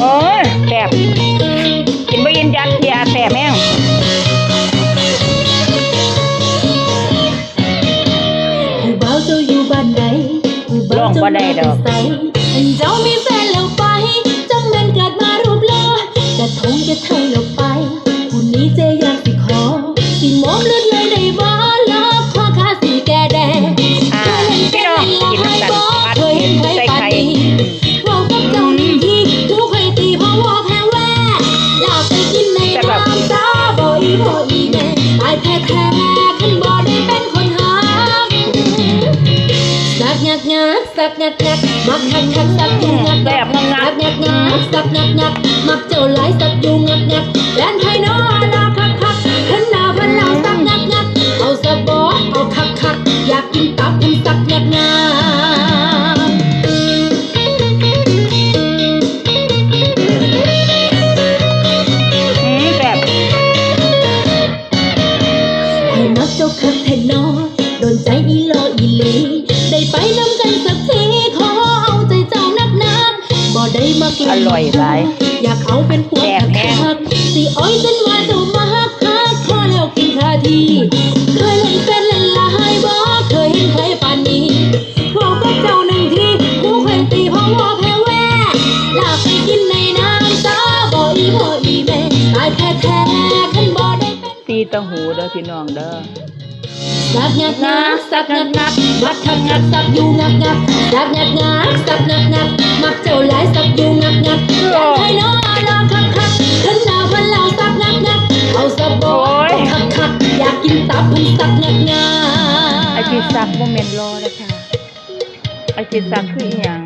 โอ้ยแสบกินบ่ยินยัดยาแสบแม่งผู้เบาเจ้าอยู่บ้านใดผู้เบาเจ้ามาแต่ใสเจ้ามีแฟน สักงักงักมักคักคักสักยูงักแสงักบงักงัสักกงักงักสักงักงักมักเจ้าหลายสักยูงักงักแดนไทยน้อลาคักคักพันดาพันดาสักงักงักเอาสะบอเอาคักคักอยากกินตับกินสักงักงักเจ้าคักแทนน้อโดนใจอีโลอีเลได้ไปน้ำกัน ร่อยหลายอยากเอาเป็นผัวแซ่บแห้งคักๆสิอ้อยจนว่าเจ้ามาฮักฮักพอแล้วกินคาทีเคยเล่นเป็นเล่นลายบ่เคยเห็นใครปานนี้พวกกับเจ้าหนึ่งทีผู้เคยตีเพราะว่าแพ้แว่ลากไปกินในน้ำตาบ่อีพ่ออีแม่ตายแท้แท้ๆขันบ่ได้เป็นตีเตังหูเด้อพี่น้องเด้อ สักงักงักสักงักงักมักทักงักสักอยู่งักงักสักงักงักสักงักงักมักเจ้าหลายสักอยู่งักงักอยากให้น้องลาคักคักขึ้นดาวพันลาวสักงักงักเอาสะบอโอ้ยคักคักอยากกินตับพันสักงักงักไอจีซักโมเมนต์รอนะคะไอจีซักคืออีหยัง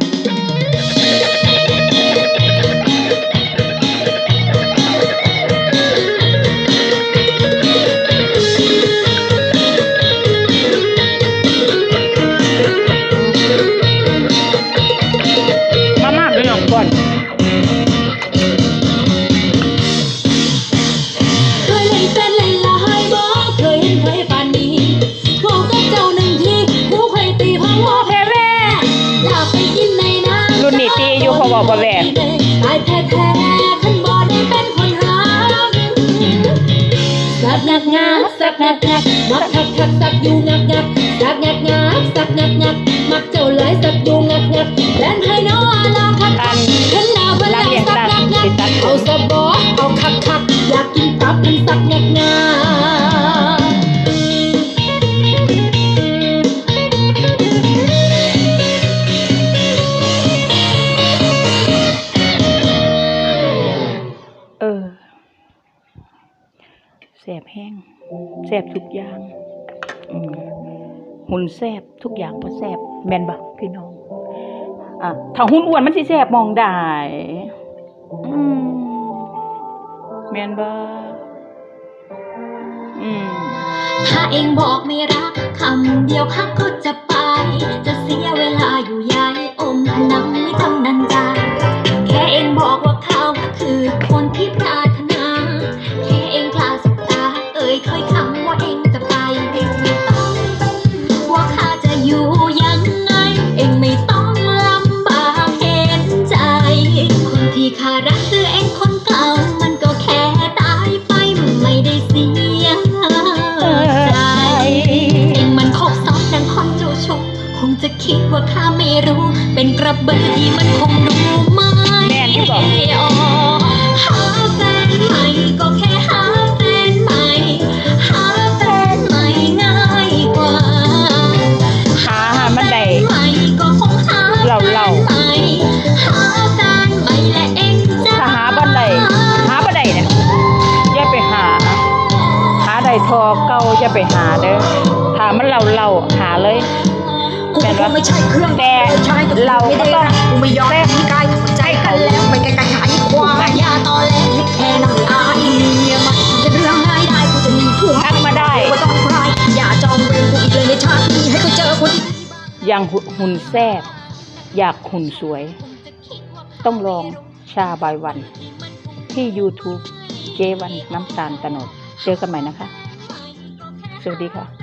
อยู่เพราะว่าบ่แว่ตายแท้แท้ๆขันบ่ได้เป็นคนหาสักงักงักสักงักงักมักทักทักสักอยู่งักงักสักงักงักสักงักงักมักเจ้าหลายสักอยู่งักงักแดนให้น้อลาคักคักเห็นหน้าเพิ่นแล้วสักงักงักเอาสะบอเอาคักคักอยากกินตับเป็นสักงักงัก แสบแห้งแสบทุกอย่างหุ่นแสบทุกอย่างก็แสบแมนบักพี่น้องอะถ้าหุ่นอ้วนมันสิแสบมองได้แมนบักถ้าเองบอกไม่รักคำเดียวข้าก็จะปจะ ระเบือที่มันคงดูไม่แม่นที่บอก ออกหาแฟนใหม่ก็แค่หาแฟนใหม่ หาแฟนใหม่ง่ายกว่า หาหามันได้แฟใหม่ก็คงหาเหล่าเหล่าหาแฟนใหม่และเองจะถ้าหาบ่ได้หาบ่ได้เนี่ยอย่าไปหา หาได้ทอเก่าอย่าไปหาเด้อถ้ามันเล่าเล่าหาเลย กูก็ไม่ใช่เครื่องแต่ใช่แต่เราก็ต้องกูไม่ยอมที่กายหัวใจกันแล้วไม่ไกลๆหายควายอย่าตอแหลแค่น้ำตาอีเมียมันจะเรื่องง่ายได้กูจะมีผัวทักมาได้กูต้องคลายอย่าจองเวรกูอีกเลยในชาตินี้ให้กูเจอคนที่อย่างหุ่นแซบอยากหุ่นสวย ต้องลองชาบายวัน ที่ YouTube เจวันน้ำตาลตะโนดเจอกันใหม่นะคะ สวัสดีค่ะ